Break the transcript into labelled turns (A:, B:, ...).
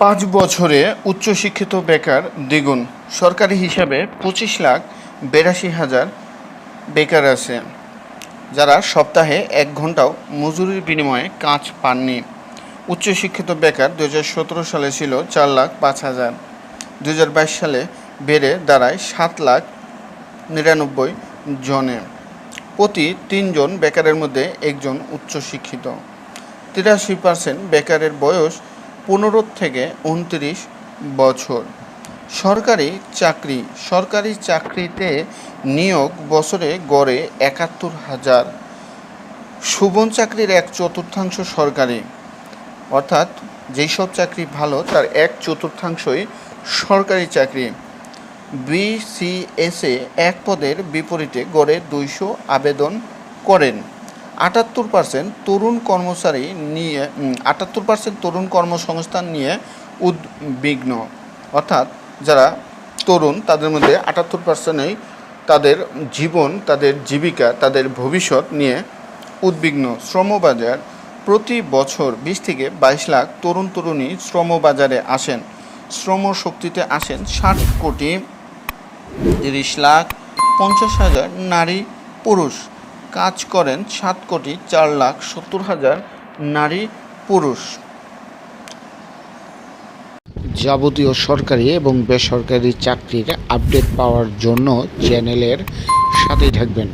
A: পাঁচ বছরে উচ্চশিক্ষিত বেকার দ্বিগুণ। সরকারি হিসাবে পঁচিশ লাখ বিরাশি হাজার বেকার আছে, যারা সপ্তাহে এক ঘন্টাও মজুরির বিনিময়ে কাজ পাননি। উচ্চশিক্ষিত বেকার দু হাজার সতেরো সালে ছিল চার লাখ পাঁচ হাজার। দু সালে বেড়ে দাঁড়ায় সাত লাখ নিরানব্বই জনে। প্রতি তিনজন বেকারের মধ্যে একজন উচ্চশিক্ষিত। তিরাশি পার্সেন্ট বেকারের বয়স পনেরো থেকে উনত্রিশ বছর। সরকারি চাকরি, সরকারি চাকরিতে নিয়োগ বছরে গড়ে একাত্তর হাজার। সুবন চাকরির এক চতুর্থাংশ সরকারি। অর্থাৎ যেই সব চাকরি ভালো, তার এক চতুর্থাংশই সরকারি চাকরি। বিসিএসে এক পদের বিপরীতে গড়ে দুইশো আবেদন করেন। আটাত্তর পার্সেন্ট তরুণ কর্মচারী নিয়ে আটাত্তর পার্সেন্ট তরুণ কর্মসংস্থান নিয়ে উদ্বিগ্ন। অর্থাৎ যারা তরুণ, তাদের মধ্যে আটাত্তর পার্সেন্টই তাদের জীবন, তাদের জীবিকা, তাদের ভবিষ্যৎ নিয়ে উদ্বিগ্ন। শ্রমবাজার প্রতি বছর বিশ থেকে বাইশ লাখ তরুণ তরুণী শ্রমবাজারে আসেন। শ্রম শক্তিতে আসেন ষাট কোটি তিরিশ লাখ পঞ্চাশ হাজার নারী পুরুষ। কাজ করেন সাত কোটি চার লাখ সত্তর হাজার নারী পুরুষ।
B: যাবতীয় সরকারি এবং বেসরকারি চাকরির আপডেট পাওয়ার জন্য চ্যানেলের সাথেই থাকবেন।